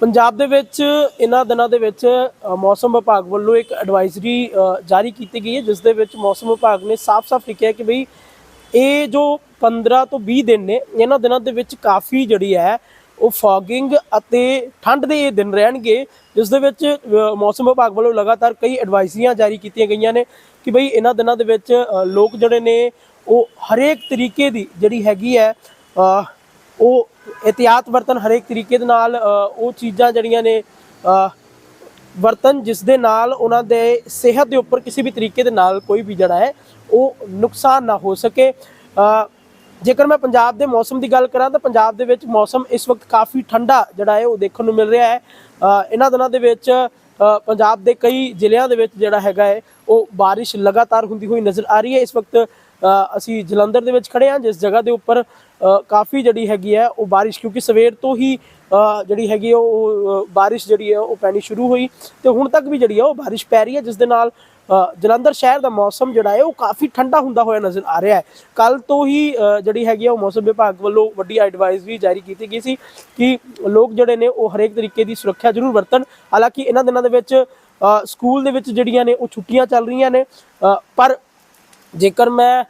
ਪੰਜਾਬ ਦੇ ਵਿੱਚ ਇਹਨਾਂ ਦਿਨਾਂ ਦੇ ਵਿੱਚ ਮੌਸਮ ਵਿਭਾਗ ਵੱਲੋਂ ਇੱਕ ਐਡਵਾਈਜ਼ਰੀ ਜਾਰੀ ਕੀਤੀ ਗਈ ਹੈ, ਜਿਸ ਦੇ ਵਿੱਚ ਮੌਸਮ ਵਿਭਾਗ ਨੇ ਸਾਫ਼-ਸਾਫ਼ ਲਿਖਿਆ ਕਿ ਬਈ ਇਹ ਜੋ 15 ਤੋਂ 20 ਦਿਨ ਨੇ ਇਹਨਾਂ ਦਿਨਾਂ ਦੇ ਵਿੱਚ ਕਾਫੀ ਜਿਹੜੀ ਹੈ, ਉਹ ਫੌਗਿੰਗ ਅਤੇ ਠੰਡ ਦੇ ਇਹ ਦਿਨ ਰਹਿਣਗੇ, ਜਿਸ ਦੇ ਵਿੱਚ ਮੌਸਮ ਵਿਭਾਗ ਵੱਲੋਂ ਲਗਾਤਾਰ ਕਈ ਐਡਵਾਈਜ਼ਰੀਆਂ ਜਾਰੀ ਕੀਤੀਆਂ ਗਈਆਂ ਨੇ ਕਿ ਬਈ ਇਹਨਾਂ ਦਿਨਾਂ ਦੇ ਵਿੱਚ ਲੋਕ ਜਿਹੜੇ ਨੇ, ਉਹ ਹਰੇਕ ਤਰੀਕੇ ਦੀ ਜਿਹੜੀ ਹੈਗੀ ਹੈ ਉਹ ਇhtiyਾਤ ਵਰਤਨ ਹਰੇਕ ਤਰੀਕੇ ਦੇ ਨਾਲ ਉਹ ਚੀਜ਼ਾਂ ਜਿਹੜੀਆਂ ਨੇ ਅ, ਵਰਤਨ ਜਿਸ ਦੇ ਨਾਲ ਉਹਨਾਂ ਦੇ ਸਿਹਤ ਦੇ ਉੱਪਰ ਕਿਸੇ ਵੀ ਤਰੀਕੇ ਦੇ ਨਾਲ ਕੋਈ ਵੀ ਜਿਹੜਾ ਹੈ ਉਹ ਨੁਕਸਾਨ ਨਾ ਹੋ ਸਕੇ। ਜੇਕਰ ਮੈਂ ਪੰਜਾਬ ਦੇ ਮੌਸਮ ਦੀ ਗੱਲ ਕਰਾਂ ਤਾਂ ਪੰਜਾਬ ਦੇ ਵਿੱਚ ਮੌਸਮ ਇਸ ਵਕਤ ਕਾਫੀ ਠੰਡਾ ਜਿਹੜਾ ਹੈ ਉਹ ਦੇਖਣ ਨੂੰ ਮਿਲ ਰਿਹਾ ਹੈ। ਇਹਨਾਂ ਦਿਨਾਂ ਦੇ ਵਿੱਚ ਪੰਜਾਬ ਦੇ ਕਈ ਜ਼ਿਲ੍ਹਿਆਂ ਦੇ ਵਿੱਚ ਜਿਹੜਾ ਹੈਗਾ ਹੈ ਉਹ ਬਾਰਿਸ਼ ਲਗਾਤਾਰ ਹੁੰਦੀ ਹੋਈ ਨਜ਼ਰ ਆ ਰਹੀ ਹੈ। ਇਸ ਵਕਤ ਅਸੀਂ ਜਲੰਧਰ ਦੇ ਵਿੱਚ ਖੜੇ ਹਾਂ, ਜਿਸ ਜਗ੍ਹਾ ਦੇ ਉੱਪਰ ਕਾਫੀ ਜਿਹੜੀ ਹੈਗੀ ਹੈ ਉਹ ਬਾਰਿਸ਼, ਕਿਉਂਕਿ ਸਵੇਰ ਤੋਂ ਹੀ ਜਿਹੜੀ ਹੈਗੀ ਹੈ ਉਹ ਬਾਰਿਸ਼ ਜਿਹੜੀ ਹੈ ਉਹ ਪੈਣੀ ਸ਼ੁਰੂ ਹੋਈ ਤੇ ਹੁਣ ਤੱਕ ਵੀ ਜਿਹੜੀ ਹੈ ਉਹ ਬਾਰਿਸ਼ ਪੈ ਰਹੀ ਹੈ, ਜਿਸ ਦੇ ਨਾਲ ਜਲੰਧਰ ਸ਼ਹਿਰ ਦਾ ਮੌਸਮ ਜਿਹੜਾ ਹੈ ਉਹ ਕਾਫੀ ਠੰਡਾ ਹੁੰਦਾ ਹੋਇਆ ਨਜ਼ਰ ਆ ਰਿਹਾ ਹੈ। ਕੱਲ ਤੋਂ ਹੀ ਜਿਹੜੀ ਹੈਗੀ ਆ ਉਹ ਮੌਸਮ ਵਿਭਾਗ ਵੱਲੋਂ ਵੱਡੀ ਐਡਵਾਈਜ਼ਰੀ ਜਾਰੀ ਕੀਤੀ ਗਈ ਸੀ ਕਿ ਲੋਕ ਜਿਹੜੇ ਨੇ ਉਹ ਹਰੇਕ ਤਰੀਕੇ ਦੀ ਸੁਰੱਖਿਆ ਜ਼ਰੂਰ ਵਰਤਣ। ਹਾਲਾਂਕਿ ਇਹਨਾਂ ਦਿਨਾਂ ਦੇ ਵਿੱਚ ਸਕੂਲ ਦੇ ਵਿੱਚ ਜਿਹੜੀਆਂ ਨੇ ਉਹ ਛੁੱਟੀਆਂ ਚੱਲ ਰਹੀਆਂ ਨੇ ਪਰ ਜੇਕਰ ਮੈਂ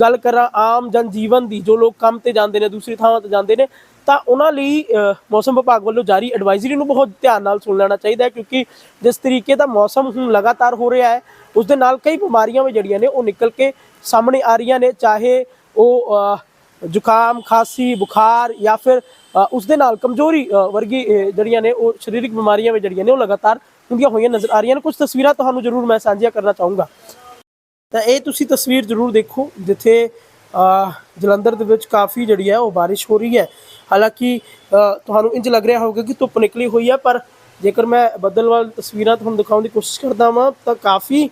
ਗੱਲ ਕਰਾਂ ਆਮ ਜਨ ਜੀਵਨ ਦੀ, ਜੋ ਲੋਕ ਕੰਮ ਤੇ ਜਾਂਦੇ ਨੇ, ਦੂਸਰੀ ਥਾਵਾਂ ਤੇ ਜਾਂਦੇ ਨੇ, ਤਾਂ ਉਹਨਾਂ ਲਈ ਮੌਸਮ ਵਿਭਾਗ ਵੱਲੋਂ ਜਾਰੀ ਐਡਵਾਈਜ਼ਰੀ ਨੂੰ ਬਹੁਤ ਧਿਆਨ ਨਾਲ ਸੁਣ ਲੈਣਾ ਚਾਹੀਦਾ ਹੈ, ਕਿਉਂਕਿ ਜਿਸ ਤਰੀਕੇ ਦਾ ਮੌਸਮ ਹੁਣ ਲਗਾਤਾਰ ਹੋ ਰਿਹਾ ਹੈ, ਉਸ ਦੇ ਨਾਲ ਕਈ ਬਿਮਾਰੀਆਂ ਵੀ ਜਿਹੜੀਆਂ ਨੇ, ਉਹ ਨਿਕਲ ਕੇ ਸਾਹਮਣੇ ਆ ਰਹੀਆਂ ਨੇ, ਚਾਹੇ ਉਹ ਜ਼ੁਕਾਮ, ਖਾਂਸੀ, ਬੁਖਾਰ ਜਾਂ ਫਿਰ ਉਸ ਦੇ ਨਾਲ ਕਮਜ਼ੋਰੀ ਵਰਗੀ ਜਿਹੜੀਆਂ ਨੇ, ਉਹ ਸਰੀਰਕ ਬਿਮਾਰੀਆਂ ਵੀ ਜਿਹੜੀਆਂ ਨੇ, ਉਹ ਲਗਾਤਾਰ ਹੁੰਦੀਆਂ ਹੋਈਆਂ ਨਜ਼ਰ ਆ ਰਹੀਆਂ ਨੇ। ਕੁਝ ਤਸਵੀਰਾਂ ਤੁਹਾਨੂੰ ਜ਼ਰੂਰ ਮੈਂ ਸਾਂਝੀਆਂ ਕਰਨਾ ਚਾਹੂੰਗਾ। ਤਾਂ ਇਹ ਤੁਸੀਂ ਤਸਵੀਰ ਜ਼ਰੂਰ ਦੇਖੋ, ਜਿੱਥੇ ਜਲੰਧਰ ਦੇ ਵਿੱਚ ਕਾਫੀ ਜਿਹੜੀ ਹੈ ਉਹ ਬਾਰਿਸ਼ ਹੋ ਰਹੀ ਹੈ। ਹਾਲਾਂਕਿ ਤੁਹਾਨੂੰ ਇੰਜ ਲੱਗ ਰਿਹਾ ਹੋਊਗਾ ਕਿ ਧੁੱਪ ਨਿਕਲੀ ਹੋਈ ਹੈ, ਪਰ ਜੇਕਰ ਮੈਂ ਬੱਦਲ ਵਾਲੀ ਤਸਵੀਰਾਂ ਤੁਹਾਨੂੰ ਦਿਖਾਉਣ ਦੀ ਕੋਸ਼ਿਸ਼ ਕਰਦਾ ਵਾਂ, ਤਾਂ ਕਾਫੀ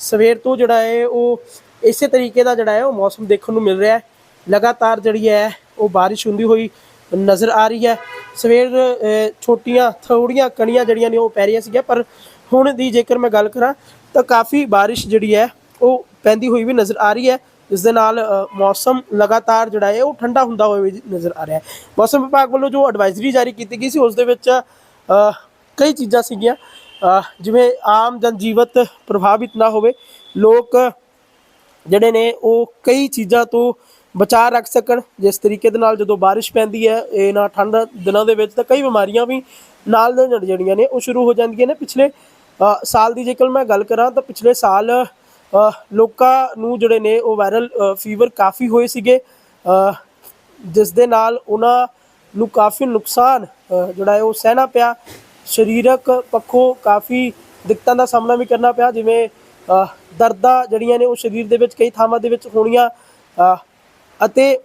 ਸਵੇਰ ਤੋਂ ਜਿਹੜਾ ਹੈ ਉਹ ਇਸੇ ਤਰੀਕੇ ਦਾ ਜਿਹੜਾ ਹੈ ਉਹ ਮੌਸਮ ਦੇਖਣ ਨੂੰ ਮਿਲ ਰਿਹਾ ਹੈ। ਲਗਾਤਾਰ ਜਿਹੜੀ ਹੈ ਉਹ ਬਾਰਿਸ਼ ਹੁੰਦੀ ਹੋਈ ਨਜ਼ਰ ਆ ਰਹੀ ਹੈ। ਸਵੇਰ ਛੋਟੀਆਂ, ਥੋੜੀਆਂ ਕਣੀਆਂ ਜਿਹੜੀਆਂ ਨੇ ਉਹ ਪੈ ਰਹੀਆਂ ਸੀਗੀਆਂ, ਪਰ ਹੁਣ ਦੀ ਜੇਕਰ ਮੈਂ ਗੱਲ ਕਰਾਂ, ਤਾਂ ਕਾਫੀ ਬਾਰਿਸ਼ ਜਿਹੜੀ ਹੈ ਉਹ ਪੈਂਦੀ ਹੋਈ ਵੀ ਨਜ਼ਰ ਆ ਰਹੀ ਹੈ ਜਿਸ ਦੇ ਨਾਲ ਮੌਸਮ ਲਗਾਤਾਰ ਜਿਹੜਾ ਹੈ, ਉਹ ਠੰਡਾ ਹੁੰਦਾ ਹੋਇਆ ਵੀ ਨਜ਼ਰ ਆ ਰਿਹਾ ਹੈ। ਮੌਸਮ ਵਿਭਾਗ ਵੱਲੋਂ ਜੋ ਐਡਵਾਈਜ਼ਰੀ ਜਾਰੀ ਕੀਤੀ ਗਈ ਸੀ, ਉਸ ਦੇ ਵਿੱਚ ਕਈ ਚੀਜ਼ਾਂ ਸੀਗੀਆਂ। ਜਿਵੇਂ ਆਮ ਜਨਜੀਵਤ ਪ੍ਰਭਾਵਿਤ ਨਾ ਹੋਵੇ, ਲੋਕ ਜਿਹੜੇ ਨੇ, ਉਹ ਕਈ ਚੀਜ਼ਾਂ ਤੋਂ ਬਚਾਅ ਰੱਖ ਸਕਣ। ਜਿਸ ਤਰੀਕੇ ਦੇ ਨਾਲ ਜਦੋਂ ਬਾਰਿਸ਼ ਪੈਂਦੀ ਹੈ, ਇਹ ਨਾ ਠੰਡ ਦਿਨਾਂ ਦੇ ਵਿੱਚ, ਤਾਂ ਕਈ ਬਿਮਾਰੀਆਂ ਵੀ ਨਾਲ ਨਾਲ ਜਿਹੜੀਆਂ ਨੇ, ਉਹ ਸ਼ੁਰੂ ਹੋ ਜਾਂਦੀਆਂ ਨੇ। ਪਿਛਲੇ ਸਾਲ ਦੀ ਜੇਕਰ ਮੈਂ ਗੱਲ ਕਰਾਂ, ਤਾਂ ਪਿਛਲੇ ਸਾਲ ਲੋਕਾਂ ਨੂੰ ਜਿਹੜੇ ਨੇ ਉਹ ਵਾਇਰਲ ਫੀਵਰ ਕਾਫੀ ਹੋਏ ਸੀਗੇ। ਜਿਸ ਦੇ ਨਾਲ ਉਹਨਾਂ ਨੂੰ ਕਾਫੀ ਨੁਕਸਾਨ ਜਿਹੜਾ ਹੈ ਉਹ ਸਹਿਣਾ ਪਿਆ। ਸਰੀਰਕ ਪੱਖੋਂ ਕਾਫੀ ਦਿੱਕਤਾਂ ਦਾ ਸਾਹਮਣਾ ਵੀ ਕਰਨਾ ਪਿਆ, ਜਿਵੇਂ ਦਰਦਾਂ ਜਿਹੜੀਆਂ ਨੇ ਉਹ ਸਰੀਰ ਦੇ ਵਿੱਚ ਕਈ ਥਾਵਾਂ ਦੇ ਵਿੱਚ ਹੋਣੀਆਂ ਅਤੇ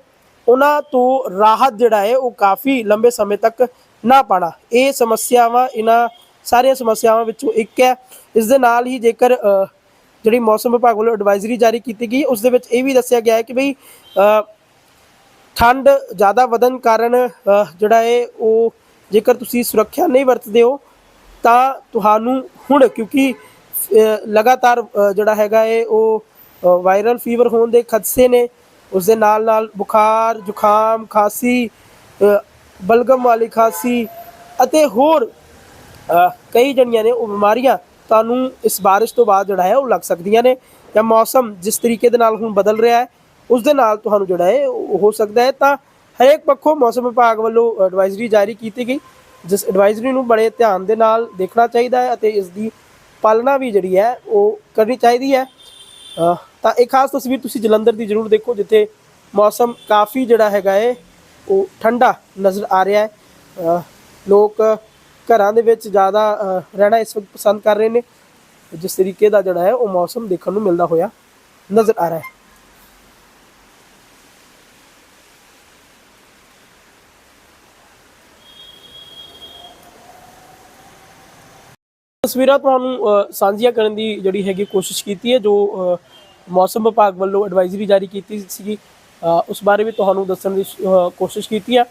ਉਹਨਾਂ ਤੋਂ ਰਾਹਤ ਜਿਹੜਾ ਹੈ ਉਹ ਕਾਫੀ ਲੰਬੇ ਸਮੇਂ ਤੱਕ ਨਾ ਪਾਣਾ ਇਹ ਸਮੱਸਿਆਵਾਂ, ਇਹਨਾਂ ਸਾਰੀਆਂ ਸਮੱਸਿਆਵਾਂ ਵਿੱਚੋਂ ਇੱਕ ਹੈ। ਇਸ ਦੇ ਨਾਲ ਹੀ ਜੇਕਰ ਜਿਹੜੀ ਮੌਸਮ ਵਿਭਾਗ ਵੱਲੋਂ ਐਡਵਾਈਜ਼ਰੀ ਜਾਰੀ ਕੀਤੀ ਗਈ, ਉਸ ਦੇ ਵਿੱਚ ਇਹ ਵੀ ਦੱਸਿਆ ਗਿਆ ਹੈ ਕਿ ਬਈ ਠੰਡ ਜ਼ਿਆਦਾ ਵਧਣ ਕਾਰਨ ਜਿਹੜਾ ਹੈ ਉਹ ਜੇਕਰ ਤੁਸੀਂ ਸੁਰੱਖਿਆ ਨਹੀਂ ਵਰਤਦੇ ਹੋ, ਤਾਂ ਤੁਹਾਨੂੰ ਹੁਣ ਕਿਉਂਕਿ ਲਗਾਤਾਰ ਜਿਹੜਾ ਹੈਗਾ ਹੈ ਉਹ ਵਾਇਰਲ ਫੀਵਰ ਹੋਣ ਦੇ ਖਦਸ਼ੇ ਨੇ, ਉਸ ਦੇ ਨਾਲ ਨਾਲ ਬੁਖਾਰ, ਜ਼ੁਕਾਮ, ਖਾਂਸੀ ਬਲਗਮ ਵਾਲੀ ਖਾਂਸੀ ਅਤੇ ਹੋਰ ਕਈ ਜਣੀਆਂ ਨੇ ਉਹ ਬਿਮਾਰੀਆਂ ਤੁਹਾਨੂੰ ਇਸ ਬਾਰਿਸ਼ ਤੋਂ ਬਾਅਦ ਜਿਹੜਾ ਹੈ ਉਹ ਲੱਗ ਸਕਦੀਆਂ ਨੇ ਜਾਂ ਮੌਸਮ ਜਿਸ ਤਰੀਕੇ ਦੇ ਨਾਲ ਹੁਣ ਬਦਲ ਰਿਹਾ ਹੈ, ਉਸ ਦੇ ਨਾਲ ਤੁਹਾਨੂੰ ਜਿਹੜਾ ਹੈ ਉਹ ਹੋ ਸਕਦਾ ਹੈ। ਤਾਂ ਹਰੇਕ ਪੱਖੋਂ ਮੌਸਮ ਵਿਭਾਗ ਵੱਲੋਂ ਐਡਵਾਈਜ਼ਰੀ ਜਾਰੀ ਕੀਤੀ ਗਈ, ਜਿਸ ਐਡਵਾਈਜ਼ਰੀ ਨੂੰ ਬੜੇ ਧਿਆਨ ਦੇ ਨਾਲ ਦੇਖਣਾ ਚਾਹੀਦਾ ਹੈ ਅਤੇ ਇਸ ਦੀ ਪਾਲਣਾ ਵੀ ਜਿਹੜੀ ਹੈ ਉਹ ਕਰਨੀ ਚਾਹੀਦੀ ਹੈ। ਤਾਂ ਇਹ ਖਾਸ ਤਸਵੀਰ ਤੁਸੀਂ ਜਲੰਧਰ ਦੀ ਜ਼ਰੂਰ ਦੇਖੋ, ਜਿੱਥੇ ਮੌਸਮ ਕਾਫੀ ਜਿਹੜਾ ਹੈਗਾ ਹੈ, ਉਹ ਠੰਡਾ ਨਜ਼ਰ ਆ ਰਿਹਾ ਹੈ। ਲੋਕ ਘਰਾਂ ਦੇ ਵਿੱਚ ਜ਼ਿਆਦਾ ਰਹਿਣਾ ਇਸ ਵਕਤ ਪਸੰਦ ਕਰ ਰਹੇ ਨੇ। ਜਿਸ ਤਰੀਕੇ ਦਾ ਜਿਹੜਾ ਹੈ, ਉਹ ਮੌਸਮ ਦੇਖਣ ਨੂੰ ਮਿਲਦਾ ਹੋਇਆ ਨਜ਼ਰ ਆ ਰਿਹਾ ਹੈ। ਤਸਵੀਰਾਂ ਤੁਹਾਨੂੰ ਸਾਂਝੀਆਂ ਕਰਨ ਦੀ ਜਿਹੜੀ ਹੈਗੀ ਕੋਸ਼ਿਸ਼ ਕੀਤੀ ਹੈ, ਜੋ ਮੌਸਮ ਵਿਭਾਗ ਵੱਲੋਂ ਐਡਵਾਈਜ਼ਰੀ ਜਾਰੀ ਕੀਤੀ ਸੀਗੀ। ਉਸ ਬਾਰੇ ਵੀ ਤੁਹਾਨੂੰ ਦੱਸਣ ਦੀ ਕੋਸ਼ਿਸ਼ ਕੀਤੀ ਹੈ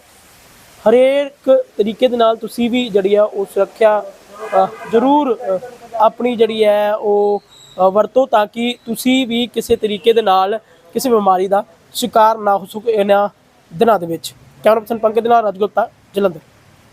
ਹਰੇਕ ਤਰੀਕੇ ਦੇ ਨਾਲ ਤੁਸੀਂ ਵੀ ਜਿਹੜੀ ਆ ਉਹ ਸੁਰੱਖਿਆ ਜ਼ਰੂਰ ਆਪਣੀ ਜਿਹੜੀ ਹੈ ਉਹ ਵਰਤੋ ਤਾਂ ਕਿ ਤੁਸੀਂ ਵੀ ਕਿਸੇ ਤਰੀਕੇ ਦੇ ਨਾਲ ਕਿਸੇ ਬਿਮਾਰੀ ਦਾ ਸ਼ਿਕਾਰ ਨਾ ਹੋ ਸਕੋ ਇਹਨਾਂ ਦਿਨਾਂ ਦੇ ਵਿੱਚ। ਕੈਮਰਾ ਪਰਸਨ ਪੰਕਜ ਦੇ ਨਾਲ ਰਾਜਗੁਪਤਾ, ਜਲੰਧਰ।